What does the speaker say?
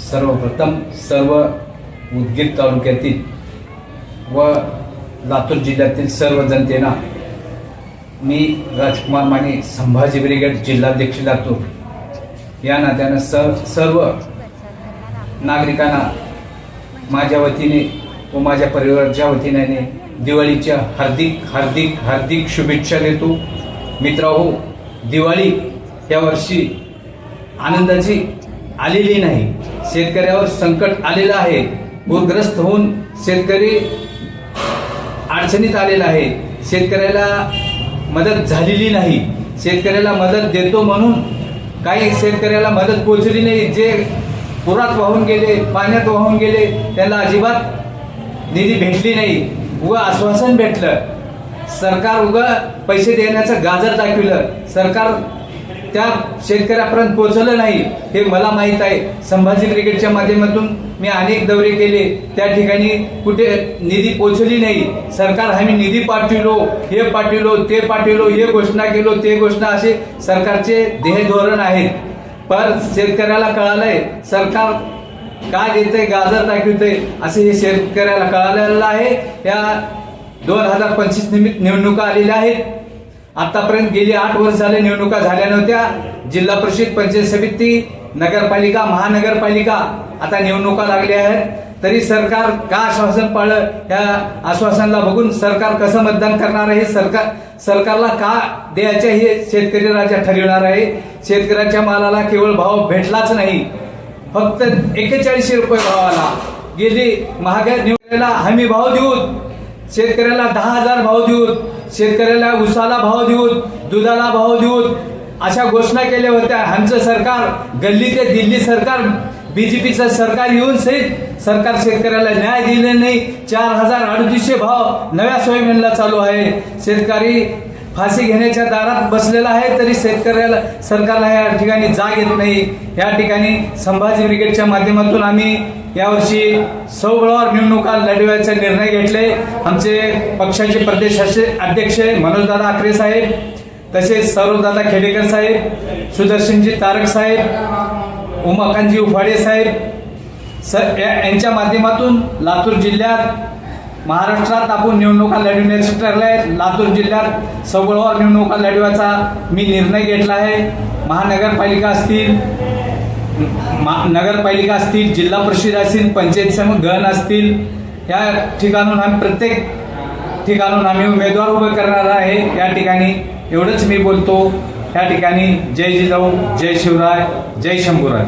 सर्वप्रथम सर्व उदगीर तालुक्यातील व लातूर जिल्ह्यातील सर्व जनतेना मी राजकुमार माने संभाजी ब्रिगेड जिल्हाध्यक्ष लातूर. या नात्यानं स सर्व नागरिकांना माझ्या वतीने व माझ्या परिवाराच्या वतीने दिवाळीच्या हार्दिक हार्दिक हार्दिक शुभेच्छा देतो. मित्राहो दिवाळी या वर्षी आनंदाची आलेली नाही. शेतकऱ्यावर संकट आलेलं आहे. पूरग्रस्त होऊन शेतकरी अडचणीत आलेला आहे. शेतकऱ्याला मदत झालेली नाही. शेतकऱ्याला मदत देतो म्हणून काही शेतकऱ्याला मदत पोचली नाही. जे पुरात वाहून गेले पाण्यात वाहून गेले त्याला अजिबात निधी भेटली नाही. व आश्वासन भेटलं. सरकार उगा पैसे देण्याचं गाजर दाखविलं. सरकार त्या शेतकऱ्यापर्यंत पोहोचलं नाही हे मला माहीत आहे. संभाजी ब्रिगेडच्या माध्यमातून मी अनेक दौरे केले. त्या ठिकाणी कुठे निधी पोचली नाही. सरकार आम्ही निधी पाठविलो हे पाठविलो ते पाठविलो हे घोषणा केलो ते घोषणा असे सरकारचे ध्येय धोरण आहेत. पण शेतकऱ्याला कळालंय सरकार काय देतंय गाजर दाखवतंय असे हे शेतकऱ्याला कळालेलं आहे. या दोन हजार पंचवीस निमित्त निवडणुका आलेल्या आहेत. आतापर्यंत गेली आठ वर्ष झाले निवडणुका झाल्या नव्हत्या. जिल्हा परिषद पंचायत समिती नगरपालिका महानगरपालिका आता निवडणुका लागल्या आहेत. तरी सरकार का आश्वासन पाळलं? या आश्वासनाला बघून सरकार कसं मतदान करणार आहे? सरकार सरकारला का द्यायचे हे शेतकरी राजा ठरविणार आहे. शेतकऱ्याच्या मालाला केवळ भाव भेटलाच नाही. फक्त एक्केचाळीसशे रुपये भावाला गेली महागाई निवडलेला हमी भाव देऊन. शेतकऱ्याला दहा हजार भाव देऊन. शेतकऱ्याला उसाला भाव देऊन दुधाला भाव देऊन अशा घोषणा केल्या होत्या. आमचं सरकार गल्ली ते दिल्ली सरकार बीजेपीचं सरकार येऊन सहित सरकार शेतकऱ्याला न्याय दिले नाही. चार हजार अडतीसशे भाव नव्या सोयाबीनला चालू आहे. शेतकरी फाशी घेण्याच्या दारात बसलेला आहे तरी शेतकऱ्याला सरकारला या ठिकाणी जाग येत नाही. या ठिकाणी संभाजी ब्रिगेडच्या माध्यमातून आम्ही यावर्षी सौबळावर निवडणुका लढवायचा निर्णय घेतले. आमचे पक्षाचे प्रदेश अध्यक्ष मनोजदादा आकरे साहेब तसेच सौरभदादा खेडेकर साहेब सुदर्शनजी तारक साहेब उमाकांतजी उफाडे साहेब स या- यांच्या माध्यमातून लातूर जिल्ह्यात महाराष्ट्रात आपण निवडणुका लढविण्याचे ठरले आहे लातूर जिल्ह्यात सगळवर निवडणुका लढवायचा मी निर्णय घेतला आहे. महानगरपालिका असतील नगरपालिका असतील जिल्हा परिषद असतील पंचायत समिती गण असतील या ठिकाणून आम्ही प्रत्येक ठिकाणून आम्ही उमेदवार उभे करणार आहे. या ठिकाणी एवढंच मी बोलतो. या ठिकाणी जय जिजाऊ जय शिवराय जय शंभूराय